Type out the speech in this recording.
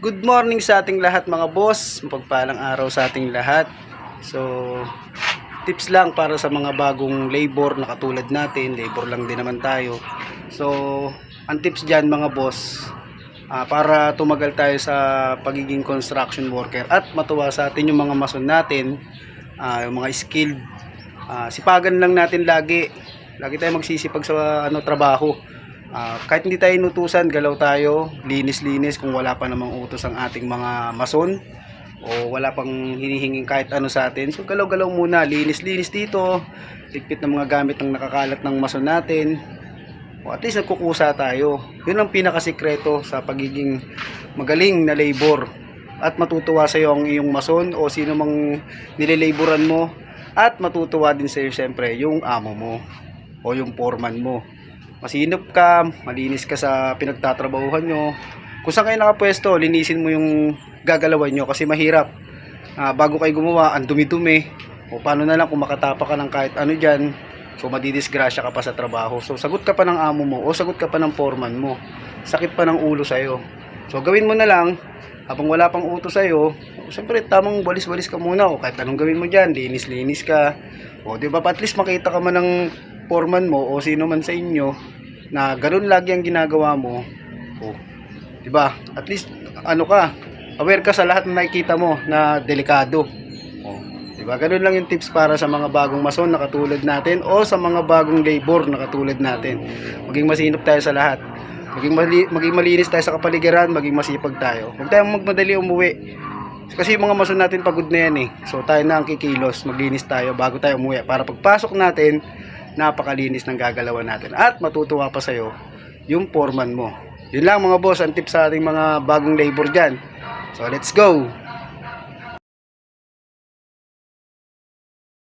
Good morning sa ating lahat mga boss. Mapagpalang araw sa ating lahat. So, tips lang para sa mga bagong labor na katulad natin. Labor lang din naman tayo. So, ang tips dyan mga boss, ah, para tumagal tayo sa pagiging construction worker at matuwa sa atin yung mga mason natin, ah, yung mga skilled, ah, sipagan lang natin lagi. Lagi tayo magsisipag sa ano trabaho. Ah, kahit hindi tayo inutusan, galaw tayo, linis-linis kung wala pa namang utos ang ating mga mason o wala pang hinihinging kahit ano sa atin. So galaw-galaw muna, linis-linis dito, ligpit ng mga gamit ng nakakalat ng mason natin. O at least nagkukusa tayo. Yun ang pinakasikreto sa pagiging magaling na labor. At matutuwa sa iyo ang iyong mason o sino mang nilelaboran mo. At matutuwa din sa iyo syempre yung amo mo o yung foreman mo masinop ka, malinis ka sa pinagtatrabahuhan nyo. Kung saan kayo nakapwesto, linisin mo yung gagalawan nyo kasi mahirap. Ah, bago kayo gumawa, ang dumi-dumi. O paano na lang kung makatapa ka ng kahit ano dyan, so madidisgrasya ka pa sa trabaho. So sagot ka pa ng amo mo o sagot ka pa ng foreman mo. Sakit pa ng ulo sa'yo. So gawin mo na lang, habang wala pang utos sa'yo, siyempre tamang walis-walis ka muna o kahit anong gawin mo dyan, linis-linis ka. O di ba, at least makita ka man ng foreman mo o sino man sa inyo na ganun lagi ang ginagawa mo. O, di ba? At least ano ka, aware ka sa lahat na nakikita mo na delikado. O, di ba? Ganun lang yung tips para sa mga bagong mason na katulad natin o sa mga bagong labor na katulad natin. Maging masinop tayo sa lahat. Maging, mali, maging malinis tayo sa kapaligiran, maging masipag tayo. Huwag tayong magmadali umuwi. Kasi yung mga mason natin pagod na yan eh. So tayo na ang kikilos, maglinis tayo bago tayo umuwi. Para pagpasok natin, napakalinis ng gagalawan natin. At matutuwa pa sa'yo yung foreman mo. Yun lang mga boss, ang tip sa ating mga bagong labor dyan. So let's go!